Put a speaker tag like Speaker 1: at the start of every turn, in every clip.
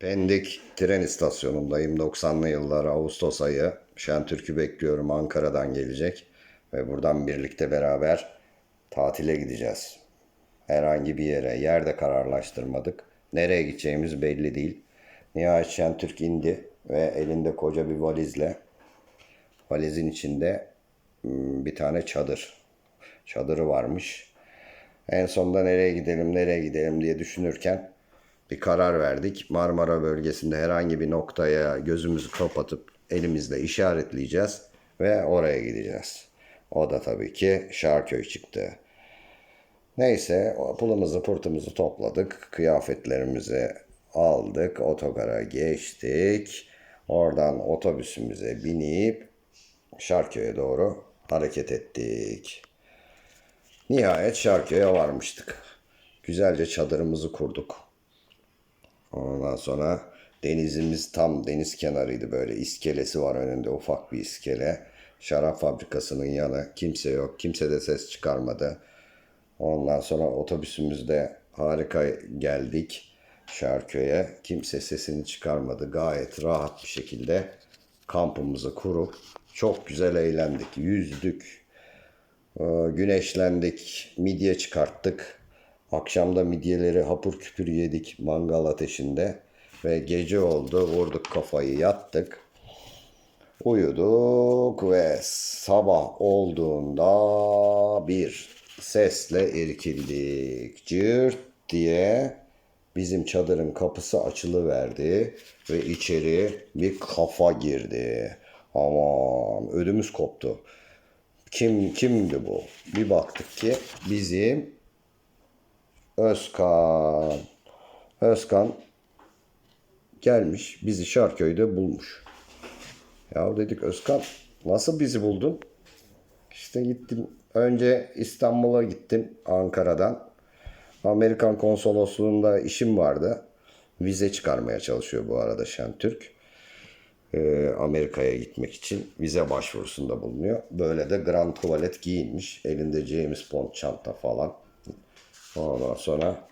Speaker 1: Pendik tren istasyonundayım. 90'lı yıllar Ağustos ayı. Şentürk'ü bekliyorum. Ankara'dan gelecek. Ve buradan birlikte beraber tatile gideceğiz. Herhangi bir yere. Yerde kararlaştırmadık. Nereye gideceğimiz belli değil. Nihayet Şentürk indi ve elinde koca bir valizle valizin içinde hmm, bir tane çadır. Çadırı varmış. En sonunda nereye gidelim, nereye gidelim diye düşünürken bir karar verdik. Marmara bölgesinde herhangi bir noktaya gözümüzü kapatıp elimizle işaretleyeceğiz ve oraya gideceğiz. O da tabii ki Şarköy çıktı. Neyse pulumuzu pırtımızı topladık. Kıyafetlerimizi aldık. Otogara geçtik. Oradan otobüsümüze binip Şarköy'e doğru hareket ettik. Nihayet Şarköy'e varmıştık. Güzelce çadırımızı kurduk. Ondan sonra denizimiz tam deniz kenarıydı böyle iskelesi var önünde ufak bir iskele. Şarap fabrikasının yanı kimse yok. Kimse de ses çıkarmadı. Ondan sonra otobüsümüzde harika geldik Şarköy'e. Kimse sesini çıkarmadı. Gayet rahat bir şekilde kampımızı kurup çok güzel eğlendik. Yüzdük, ee, güneşlendik, midye çıkarttık. Akşamda midyeleri hapur küpür yedik mangal ateşinde. Ve gece oldu, vurduk kafayı yattık. Uyuduk ve sabah olduğunda bir sesle irkildik. Cırt diye bizim çadırın kapısı açılıverdi ve içeri bir kafa girdi. Aman ödümüz koptu. Kim kimdi bu? Bir baktık ki bizim Özkan. Özkan gelmiş bizi Şarköy'de bulmuş. Ya dedik Özkan nasıl bizi buldun? İşte gittim. Önce İstanbul'a gittim Ankara'dan. Amerikan konsolosluğunda işim vardı. Vize çıkarmaya çalışıyor bu arada Şentürk. Ee, Amerika'ya gitmek için vize başvurusunda bulunuyor. Böyle de Grand Tuvalet giyinmiş. Elinde James Bond çanta falan. Ondan sonra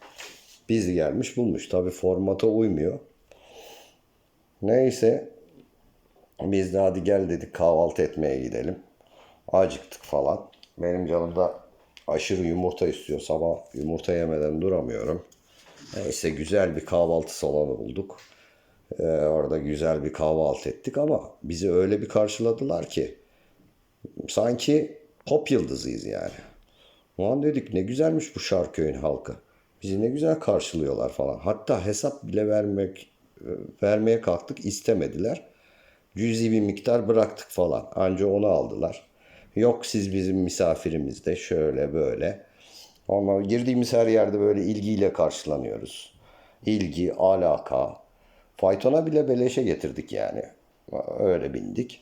Speaker 1: bizi gelmiş bulmuş. Tabi formata uymuyor. Neyse biz de hadi gel dedik kahvaltı etmeye gidelim. Acıktık falan. Benim canım da aşırı yumurta istiyor. Sabah yumurta yemeden duramıyorum. Neyse güzel bir kahvaltı salonu bulduk. Ee, orada güzel bir kahvaltı ettik ama bizi öyle bir karşıladılar ki sanki pop yıldızıyız yani. O an dedik ne güzelmiş bu Şarköy'ün halkı. Bizi ne güzel karşılıyorlar falan. Hatta hesap bile vermek e, vermeye kalktık istemediler. Cüzi bir miktar bıraktık falan. Anca onu aldılar. Yok siz bizim misafirimiz de şöyle böyle. Ama girdiğimiz her yerde böyle ilgiyle karşılanıyoruz. İlgi, alaka. Faytona bile beleşe getirdik yani. Öyle bindik.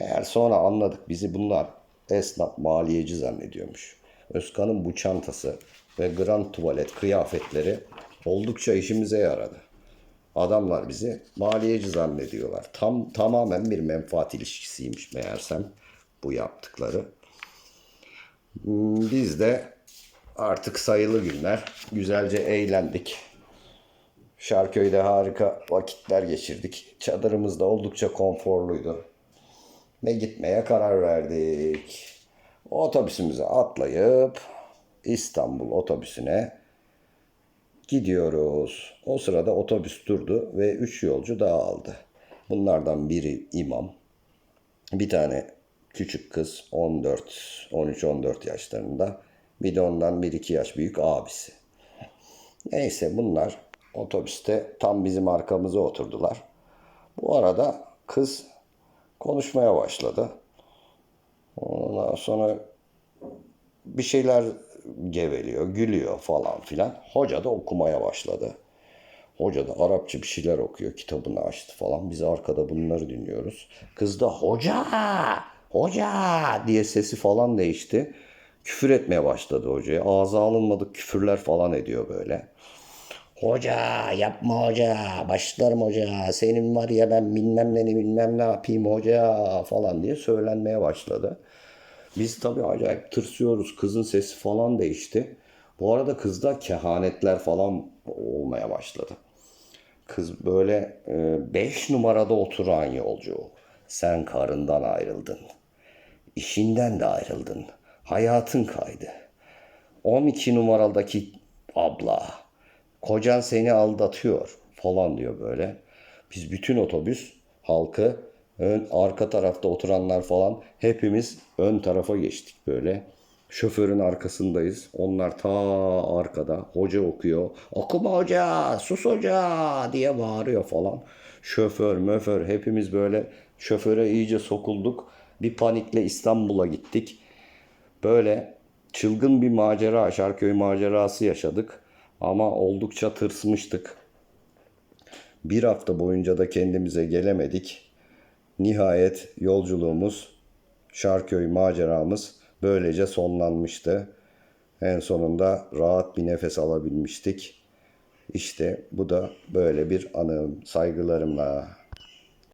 Speaker 1: Meğer sonra anladık bizi bunlar esnaf maliyeci zannediyormuş. Özkan'ın bu çantası ve grand tuvalet kıyafetleri oldukça işimize yaradı. Adamlar bizi maliyeci zannediyorlar. Tam tamamen bir menfaat ilişkisiymiş meğersem bu yaptıkları. Hmm, Biz de artık sayılı günler güzelce eğlendik. Şarköy'de harika vakitler geçirdik. Çadırımız da oldukça konforluydu. Ve gitmeye karar verdik. Otobüsümüze atlayıp İstanbul otobüsüne gidiyoruz. O sırada otobüs durdu ve üç yolcu daha aldı. Bunlardan biri imam. Bir tane küçük kız 14, 13-14 yaşlarında. Bir de ondan 1-2 yaş büyük abisi. Neyse bunlar otobüste tam bizim arkamıza oturdular. Bu arada kız konuşmaya başladı. Ondan sonra bir şeyler geveliyor, gülüyor falan filan. Hoca da okumaya başladı. Hoca da Arapça bir şeyler okuyor, kitabını açtı falan. Biz arkada bunları dinliyoruz. Kız da hoca, hoca diye sesi falan değişti. Küfür etmeye başladı hocaya. Ağza alınmadık küfürler falan ediyor böyle. Hoca yapma hoca başlarım hoca senin var ya ben bilmem ne bilmem ne yapayım hoca falan diye söylenmeye başladı. Biz tabii acayip tırsıyoruz kızın sesi falan değişti. Bu arada kızda kehanetler falan olmaya başladı. Kız böyle 5 numarada oturan yolcu. Sen karından ayrıldın. İşinden de ayrıldın. Hayatın kaydı. 12 numaradaki abla. Kocan seni aldatıyor falan diyor böyle. Biz bütün otobüs halkı ön, arka tarafta oturanlar falan hepimiz ön tarafa geçtik böyle. Şoförün arkasındayız. Onlar ta arkada. Hoca okuyor. Okuma hoca, sus hoca diye bağırıyor falan. Şoför, möför hepimiz böyle şoföre iyice sokulduk. Bir panikle İstanbul'a gittik. Böyle çılgın bir macera, Şarköy macerası yaşadık. Ama oldukça tırsmıştık. Bir hafta boyunca da kendimize gelemedik. Nihayet yolculuğumuz, Şarköy maceramız böylece sonlanmıştı. En sonunda rahat bir nefes alabilmiştik. İşte bu da böyle bir anım. Saygılarımla.